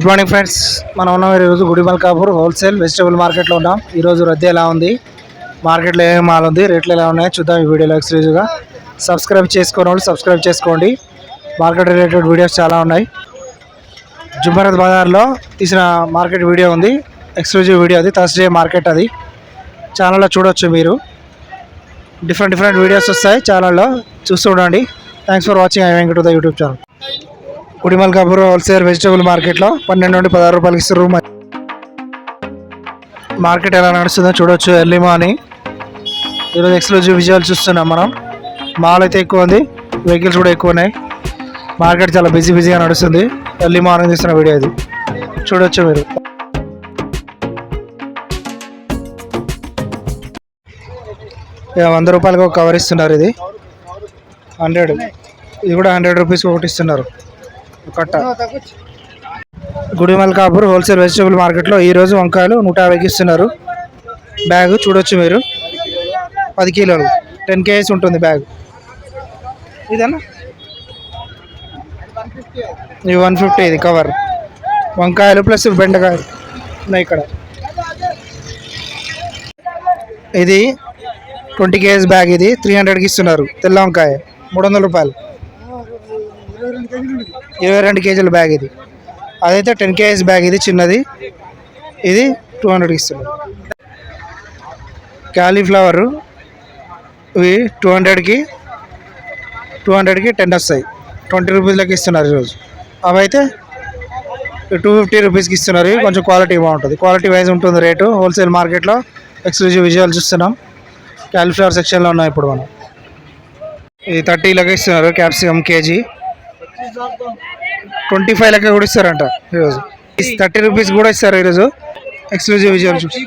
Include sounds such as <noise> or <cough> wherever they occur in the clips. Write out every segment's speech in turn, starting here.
Good morning friends మనం ఉన్నాం ఈరోజు గుడిమల్కాపూర్ హోల్సేల్ వెజిటబుల్ మార్కెట్లో ఉన్నాం. ఈరోజు రద్దీ ఎలా ఉంది? మార్కెట్లో ఏమేమి మాల్ ఉంది? రేట్లు ఎలా ఉన్నాయో? చూద్దాం ఈ వీడియోలో ఎక్స్క్లూజివ్గా. సబ్స్క్రైబ్ చేసుకోని వాళ్ళు సబ్స్క్రైబ్ చేసుకోండి. మార్కెట్ రిలేటెడ్ వీడియోస్ చాలా ఉన్నాయి. జుమ్మరత్ బజార్లో తీసిన మార్కెట్ వీడియో ఉంది. ఎక్స్క్లూజివ్ వీడియో అది థర్స్డే మార్కెట్ అది. ఛానల్లో చూడొచ్చు మీరు. డిఫరెంట్ డిఫరెంట్ వీడియోస్ వస్తాయి ఛానల్లో. చూస్తూ ఉండండి. Thanks for watching. I Venkata YouTube channel. Kudimalkapur wholesale vegetable మార్కెట్లో పన్నెండు నుండి పదహారు రూపాయలకి ఇస్తారు మార్కెట్ ఎలా నడుస్తుందో చూడొచ్చు ఎర్లీ మార్నింగ్. ఈరోజు ఎక్స్క్లూజివ్ విజువల్ చూస్తున్నాం మనం. మాల్ అయితే ఎక్కువ ఉంది వెహికల్స్ కూడా ఎక్కువ ఉన్నాయి. మార్కెట్ చాలా బిజీ బిజీగా నడుస్తుంది. ఎర్లీ మార్నింగ్ తీస్తున్న వీడియో ఇది. చూడొచ్చు మీరు. ఇక వంద రూపాయలకు ఒక కవర్ ఇస్తున్నారు ఇది. హండ్రెడ్. ఇది కూడా హండ్రెడ్ రూపీస్ ఒకటి ఇస్తున్నారు. కట్ట. గుడిమల్కాపూర్ హోల్సేల్ వెజిటేబుల్ మార్కెట్లో ఈరోజు వంకాయలు నూట యాభైకి ఇస్తున్నారు. బ్యాగ్ చూడొచ్చు మీరు. పది కిలోలు. టెన్ కేజీస్ ఉంటుంది బ్యాగ్. ఇదన్నా? ఇది వన్ ఫిఫ్టీ ఇది కవర్. వంకాయలు ప్లస్ బెండకాయలు ఉన్నాయి ఇక్కడ. ఇది ట్వంటీ కేజీస్ బ్యాగ్ ఇది. త్రీ హండ్రెడ్కి ఇస్తున్నారు. తెల్ల వంకాయ. మూడు వందల రూపాయలు. ఇరవై రెండు కేజీల బ్యాగ్ ఇది. అదైతే టెన్ కేజీస్ బ్యాగ్ ఇది చిన్నది. ఇది టూ హండ్రెడ్కి ఇస్తున్నారు. క్యాలీఫ్లవరు ఇవి టూ హండ్రెడ్కి టూ హండ్రెడ్కి టెన్ వస్తాయి. ట్వంటీ రూపీస్లకి ఇస్తున్నారు ఈరోజు. అవి అయితే టూ ఫిఫ్టీ రూపీస్కి ఇస్తున్నారు. కొంచెం క్వాలిటీ బాగుంటుంది. క్వాలిటీ వైజ్ ఉంటుంది రేటు. హోల్సేల్ మార్కెట్లో ఎక్స్క్లూజివ్ విజువల్ చూస్తున్నాం. క్యాలీఫ్లవర్ సెక్షన్లో ఉన్నాం ఇప్పుడు మనం. ఇది థర్టీలకి ఇస్తున్నారు capsicum kg. ట్వంటీ ఫైవ్ లెక్క కూడా ఇస్తారంట ఈరోజు థర్టీ రూపీస్ కూడా ఇస్తారు ఈరోజు ఎక్స్క్లూజివ్ విజువల్ చూసి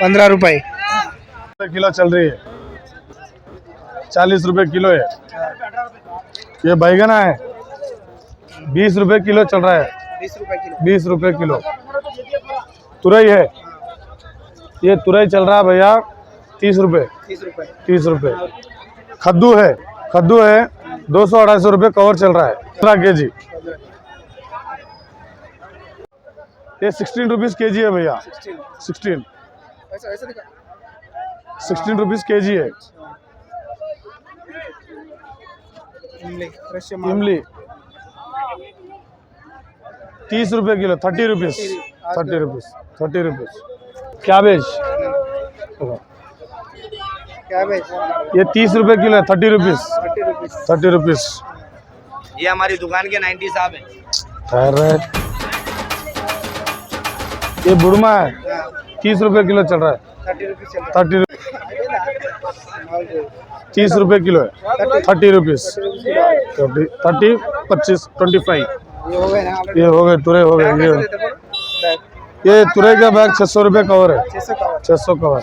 पंद्रह रुपये रुपए किलो चल रही है चालीस रुपए किलो है ये बैगना है बीस रुपए किलो चल रहा है बीस रुपये किलो बीस रुपए किलो तुरई है ये तुरई चल रहा है भैया तीस रुपए तीस रुपये तीस रुपए कद्दू है कद्दू है दो सौ अढ़ाई सौ रुपये कवर चल रहा है पंद्रह के जी ये सिक्सटीन रुपीज़ के जी है भैया। सिक्सटीन सिक्सटीन रुपीज़ के जी है। इमली तीस रुपये kilo thirty rupees thirty rupees thirty rupees cabbage ये तीस रुपए किलो है थर्टी रुपीज़ थर्टी रुपीज़ ये हमारी दुकान के 90 साहब है। ये बुड़मा है। तीस रुपए किलो चल रहा है। थर्टी रुपीज़ चल रहा थर्टी है तीस रुपए किलो है। थर्टी रुपीज़ थर्टी पच्चीस ट्वेंटी फाइव ये हो गए ना हो गए तुरे हो गए ये तुरे का बैग छः सौ रुपये कवर है। छः सौ कवर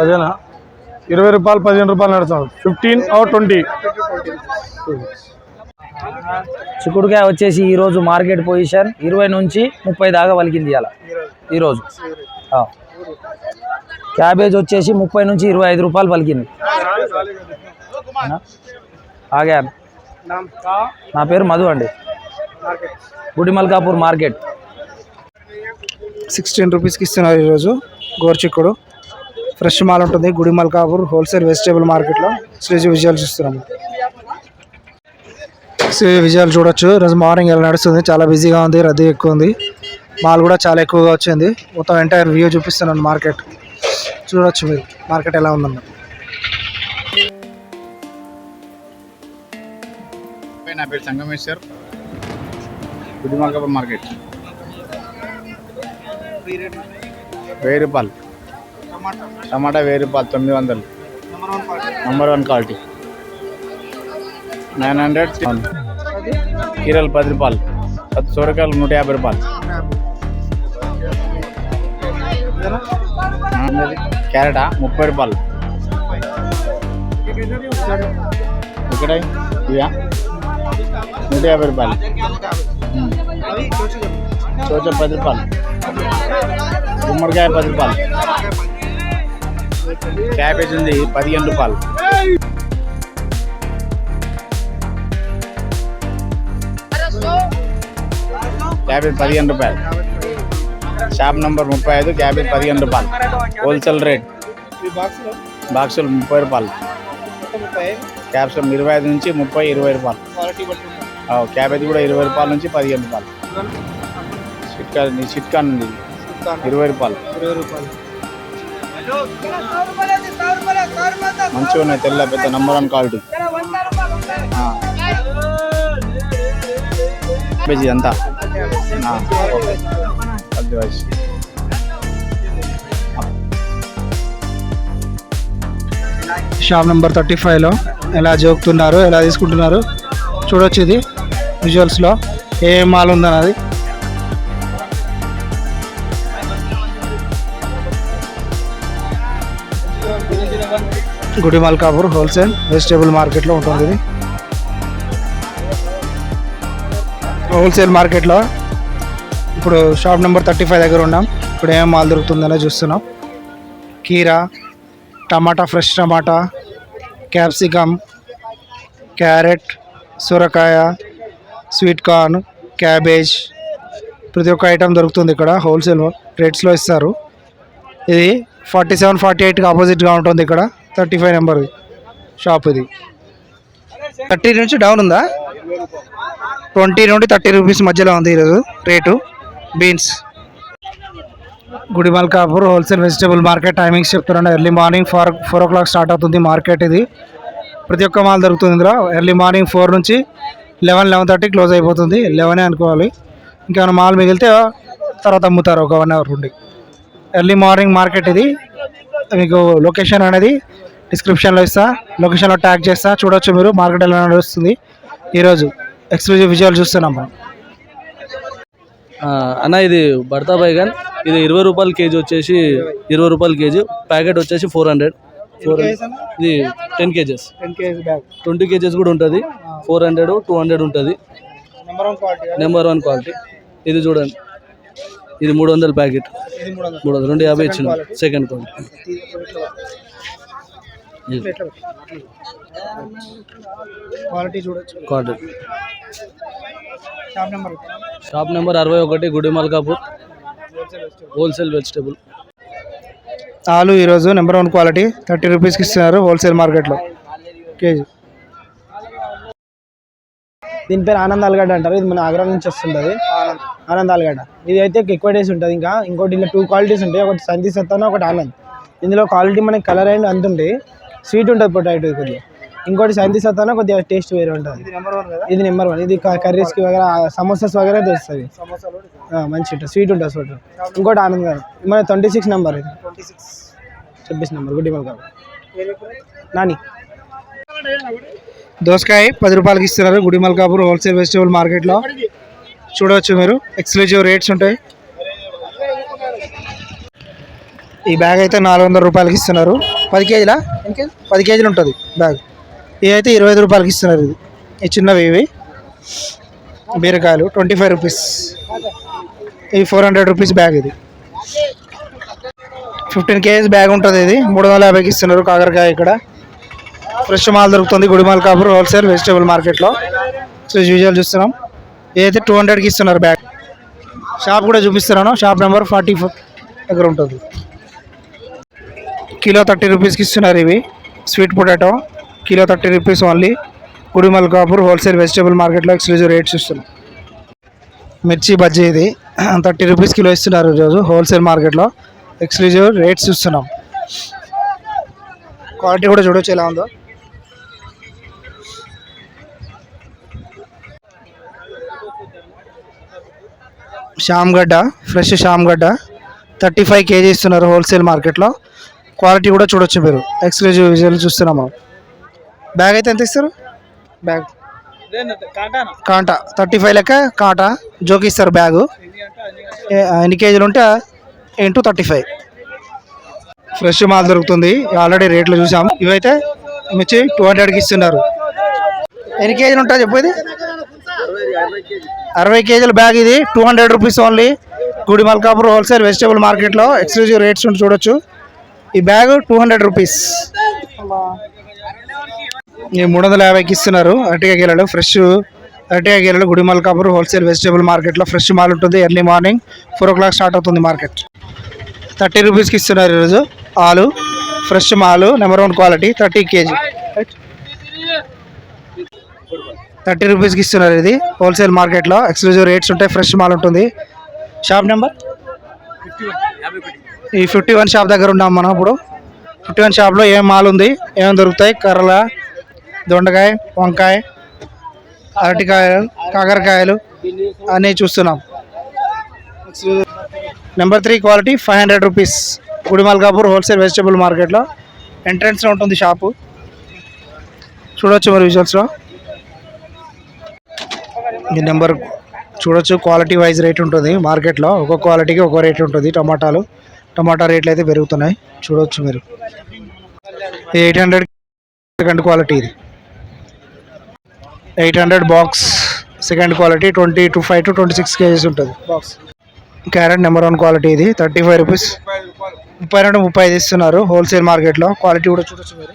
అదేనా ఇరవై రూపాయలు పదిహేను రూపాయలు నడుస్తాం ఫిఫ్టీన్ ఆర్ ట్వంటీ చిక్కుడుకాయ వచ్చేసి ఈరోజు మార్కెట్ పొజిషన్ ఇరవై నుంచి ముప్పై దాకా వలికింది ఇవాళ. ఈరోజు క్యాబేజ్ వచ్చేసి ముప్పై నుంచి ఇరవై ఐదు రూపాయలు పలికింది ఆగా నా పేరు మధు అండి. గుడిమల్కాపూర్ మార్కెట్. సిక్స్టీన్ రూపీస్కి ఇస్తున్నారు ఈరోజు గోర్చిక్కుడు. ఫ్రెష్ మాల్ ఉంటుంది గుడి మల్కాపూర్ హోల్సేల్ వెజిటేబుల్ మార్కెట్లో శ్రీజీ విజయాలు చూస్తున్నాము శ్రీ విజయాలు చూడొచ్చు. ఈరోజు మార్నింగ్ ఎలా నడుస్తుంది? చాలా బిజీగా ఉంది రద్దీ ఎక్కువ ఉంది. మాల్ కూడా చాలా ఎక్కువగా వచ్చింది. మొత్తం ఎంటైర్ వ్యూ చూపిస్తున్నాను మార్కెట్ చూడొచ్చు మీరు మార్కెట్ ఎలా ఉందన్న. నా పేరు సంగమేశ్వర్. గుడిమాల్కాపూర్ మార్కెట్. వెయ్యి రూపాయలు. టమాటా వెయ్యి రూపాయలు తొమ్మిది వందలు. Number one quality nine hundred కీరలు పది రూపాయలు. పది సొరకాయలు నూట యాభై రూపాయలు. క్యారెటా ముప్పై రూపాయలు. ఇక్కడ ఇవా నూట యాభై రూపాయలు. చోచ పది రూపాయలు. గుమ్మడికాయ పది రూపాయలు. క్యాబేజ్ ఉంది పదిహేను రూపాయలు. క్యాబేజ్ పదిహేను రూపాయలు. షాప్ నంబర్ ముప్పై ఐదు క్యాబేజ్ పదిహేను రూపాయలు. Wholesale rate. బాక్సులు ముప్పై రూపాయలు. క్యాప్సూల్ ఇరవై ఐదు నుంచి ముప్పై ఇరవై రూపాయలు. క్యాబేజ్ కూడా ఇరవై రూపాయల నుంచి పదిహేను రూపాయలు. చిట్కా చిట్కా ఉంది ఇరవై రూపాయలు. మంచిగా ఉన్నాయి తెల్ల పెద్ద నంబర్ వన్ క్వాలిటీ క్యాబేజీ అంతా. షాప్ నెంబర్ థర్టీ ఫైవ్లో ఎలా జోకుతున్నారు ఎలా తీసుకుంటున్నారు? చూడొచ్చు ఇది విజువల్స్లో ఏ మాల్ ఉందన్నది గుడి మల్కాపూర్ హోల్సేల్ వెజిటేబుల్ మార్కెట్లో ఉంటుంది ఇది. హోల్సేల్ మార్కెట్లో ఇప్పుడు షాప్ నెంబర్ థర్టీ ఫైవ్ దగ్గర ఉన్నాం. ఇప్పుడు ఏం మాల్ దొరుకుతుందనే చూస్తున్నాం. కీరా టమాటా ఫ్రెష్ టమాటా క్యాప్సికమ్ క్యారెట్ సొరకాయ స్వీట్ కార్న్ క్యాబేజ్ ప్రతి ఒక్క ఐటెం దొరుకుతుంది ఇక్కడ హోల్సేల్ రేట్స్లో ఇస్తారు. ఇది ఫార్టీ సెవెన్ ఫార్టీ ఎయిట్కి ఆపోజిట్గా ఉంటుంది ఇక్కడ థర్టీ ఫైవ్ నెంబర్ షాప్ ఇది. థర్టీ నుంచి డౌన్ ఉందా? ట్వంటీ నుండి థర్టీ రూపీస్ మధ్యలో ఉంది ఈరోజు rate beans. Gudi Malkapur wholesale vegetable market timings చెప్తున్నాను. Early morning four four o'clock start అవుతుంది మార్కెట్ ఇది. ప్రతి ఒక్క మాల్ దొరుకుతుంది ఇందులో. ఎర్లీ మార్నింగ్ ఫోర్ నుంచి లెవెన్ లెవెన్ థర్టీ క్లోజ్ అయిపోతుంది. లెవెనే అనుకోవాలి. ఇంకేమైనా మాల్ మిగిలితే తర్వాత అమ్ముతారు ఒక వన్ అవర్ ఉండి. ఎర్లీ మార్నింగ్ మార్కెట్ ఇది. మీకు లొకేషన్ అనేది డిస్క్రిప్షన్లో ఇస్తా. లొకేషన్లో ట్యాగ్ చేస్తా. చూడొచ్చు మీరు. మార్కెట్ ఎలా నడుస్తుంది. ఈరోజు ఎక్స్క్లూజివ్ విజువల్ చూస్తున్నాం మనం. అన్న ఇది భర్తా బైగన్. ఇది ఇరవై రూపాయల కేజీ వచ్చేసి ఇరవై రూపాయల కేజీ. ప్యాకెట్ వచ్చేసి ఫోర్ హండ్రెడ్ ఫోర్ ఇది ten kgs. Ten kg bag twenty kgs కూడా ఉంటుంది. ఫోర్ హండ్రెడ్ టూ హండ్రెడ్ ఉంటుంది. Number one quality number one quality ఇది చూడండి. ఇది మూడు వందల ప్యాకెట్. మూడు వందలు. రెండు యాభై ఇచ్చిన. సెకండ్ క్వాలిటీ క్వాలిటీ చూడొచ్చు. Quality shop number shop number అరవై ఒకటి గుడి మల్కాపూర్. హోల్సేల్ వెజిటేబుల్ ఆలు ఈరోజు నెంబర్ వన్ క్వాలిటీ థర్టీ రూపీస్కి ఇస్తున్నారు హోల్సేల్ మార్కెట్లో. కేజీ. దీని పేరు ఆనంద్ ఆలుగడ్డ అంటారు. ఇది మన ఆగ్రా నుంచి వస్తుంటుంది. ఆనంద్ ఆలుగడ్డ. ఇది అయితే ఎక్కువ డేస్ ఉంటుంది ఇంకా. ఇంకోటి ఇలా టూ క్వాలిటీస్ ఉంటాయి. ఒకటి సంతి సత్తాను ఒకటి ఆనంద్. ఇందులో క్వాలిటీ మనకి కలర్ అండ్ అంత ఉంటాయి స్వీట్ ఉంటుంది పొటాటో కొద్దిగా. ఇంకోటి సంతి సత్తాను కొద్దిగా టేస్ట్ వేరే ఉంటుంది. నెంబర్ వన్ కదా? ఇది నెంబర్ వన్ ఇది కర్రీస్కి వగేరా సమోసాస్ వగేరా తెస్తుంది మంచి ఉంటుంది. స్వీట్ ఉంటుంది స్వీట్. ఇంకోటి ఆనంద్ గారు. మన ట్వంటీ సిక్స్ నెంబర్ ఇది చెప్పేసి నెంబర్ గుడ్డి మల్కా నాని. దోసకాయ పది రూపాయలకి ఇస్తున్నారు గుడి మల్కాపూర్ హోల్సేల్ వెజిటేబుల్ మార్కెట్లో. చూడవచ్చు మీరు. ఎక్స్క్లూజివ్ రేట్స్ ఉంటాయి. ఈ బ్యాగ్ అయితే నాలుగు వందల రూపాయలకి ఇస్తున్నారు. పది కేజీలా? పది కేజీలు ఉంటుంది బ్యాగ్. ఇదైతే ఇరవై ఐదు రూపాయలకి ఇస్తున్నారు ఇది. ఈ చిన్నవి ఇవి. బీరకాయలు ట్వంటీ ఫైవ్ రూపీస్ ఇది ఫోర్ హండ్రెడ్ రూపీస్ బ్యాగ్ ఇది. ఫిఫ్టీన్ కేజీస్ బ్యాగ్ ఉంటుంది ఇది. మూడు వందల యాభైకి ఇస్తున్నారు కాకరకాయ ఇక్కడ. ఫ్రెష్ మాల్ దొరుకుతుంది గుడిమాల్ కాపూర్ హోల్సేల్ వెజిటేబుల్ మార్కెట్లో సో యూజువల్ చూస్తున్నాం. ఏదైతే టూ హండ్రెడ్కి ఇస్తున్నారు బ్యాగ్ షాప్ కూడా చూపిస్తున్నాను. షాప్ నెంబర్ ఫార్టీ ఫోర్ దగ్గర ఉంటుంది. కిలో థర్టీ రూపీస్కి ఇస్తున్నారు ఇవి. Sweet potato kilo thirty rupees only Gudimalkapur wholesale vegetable మార్కెట్లో ఎక్స్క్లూజివ్ రేట్స్ ఇస్తున్నాం. మిర్చి బజ్జీ ఇది. <clears throat> థర్టీ రూపీస్ కిలో ఇస్తున్నారు ఈరోజు హోల్సేల్ మార్కెట్లో ఎక్స్క్లూజివ్ రేట్స్ ఇస్తున్నాం. క్వాలిటీ కూడా చూడొచ్చు ఎలా ఉందో. శ్యామ్గడ్డ ఫ్రెష్ శ్యామ్గడ్డ థర్టీ ఫైవ్ కేజీ ఇస్తున్నారు హోల్సేల్ మార్కెట్లో క్వాలిటీ కూడా చూడొచ్చు మీరు. ఎక్స్క్లూజివ్ విజువల్ చూస్తున్నాం మనం బ్యాగ్ అయితే ఎంత ఇస్తారు? బ్యాగ్. కాంటా. థర్టీ ఫైవ్ లెక్క కాటా. జోకి ఇస్తారు బ్యాగు. ఎన్ని కేజీలు ఉంటే ఇంటూ థర్టీ ఫైవ్. ఫ్రెష్ మాల్ దొరుకుతుంది. ఆల్రెడీ రేట్లు చూసాం. ఇవైతే మిర్చి టూ హండ్రెడ్కి ఇస్తున్నారు. ఎన్ని కేజీలు ఉంటాయి చెప్పు ఇది? అరవై కేజీల బ్యాగ్ ఇది. Two hundred rupees only. Gudi Malkapur wholesale vegetable మార్కెట్లో. ఎక్స్క్లూజివ్ రేట్స్ ఉండి చూడొచ్చు. ఈ బ్యాగ్ టూ హండ్రెడ్ రూపీస్. మూడు వందల యాభైకి ఇస్తున్నారు. అరటిగా గీలలు ఫ్రెష్ అరటిగా గీలలు గుడిమల్ కాపూర్ హోల్సేల్ వెజిటేబుల్ మార్కెట్లో ఫ్రెష్ మాల్ ఉంటుంది. Early morning four o'clock start అవుతుంది మార్కెట్. థర్టీ రూపీస్కి ఇస్తున్నారు ఈరోజు ఆలు ఫ్రెష్ మాలు number one quality thirty kg. Thirty రూపీస్కి ఇస్తున్నారు ఇది హోల్సేల్ మార్కెట్లో. ఎక్స్క్లూజివ్ రేట్స్ ఉంటాయి ఫ్రెష్ మాల్ ఉంటుంది. Shop number? ఈ ఫిఫ్టీ వన్ షాప్ దగ్గర ఉన్నాం మనం ఇప్పుడు. ఫిఫ్టీ వన్ షాప్లో ఏం మాల్ ఉంది ఏమేమి దొరుకుతాయి కర్రల దొండకాయ వంకాయ అరటికాయలు కాకరకాయలు అన్నీ చూస్తున్నాం. Number three quality five hundred rupees. Gudimalkapur wholesale vegetable మార్కెట్లో ఎంట్రన్స్లో ఉంటుంది షాపు. చూడొచ్చు మరి విజువల్స్లో. ఈ నెంబర్ చూడొచ్చు క్వాలిటీ వైజ్ రేట్ ఉంటుంది మార్కెట్లో. ఒక్కొక్క క్వాలిటీకి ఒక్కో రేట్ ఉంటుంది టమాటాలు. టమాటా రేట్లు అయితే పెరుగుతున్నాయి. చూడొచ్చు మీరు. ఎయిట్ హండ్రెడ్ సెకండ్ క్వాలిటీ ఇది. Eight hundred box second quality twenty two five to twenty six kgs ఉంటుంది. Box. Carrot number one quality ఇది థర్టీ ఫైవ్ రూపీస్. ముప్పై రెండు ముప్పై ఐదు ఇస్తున్నారు హోల్సేల్ మార్కెట్లో. క్వాలిటీ కూడా చూడొచ్చు మీరు.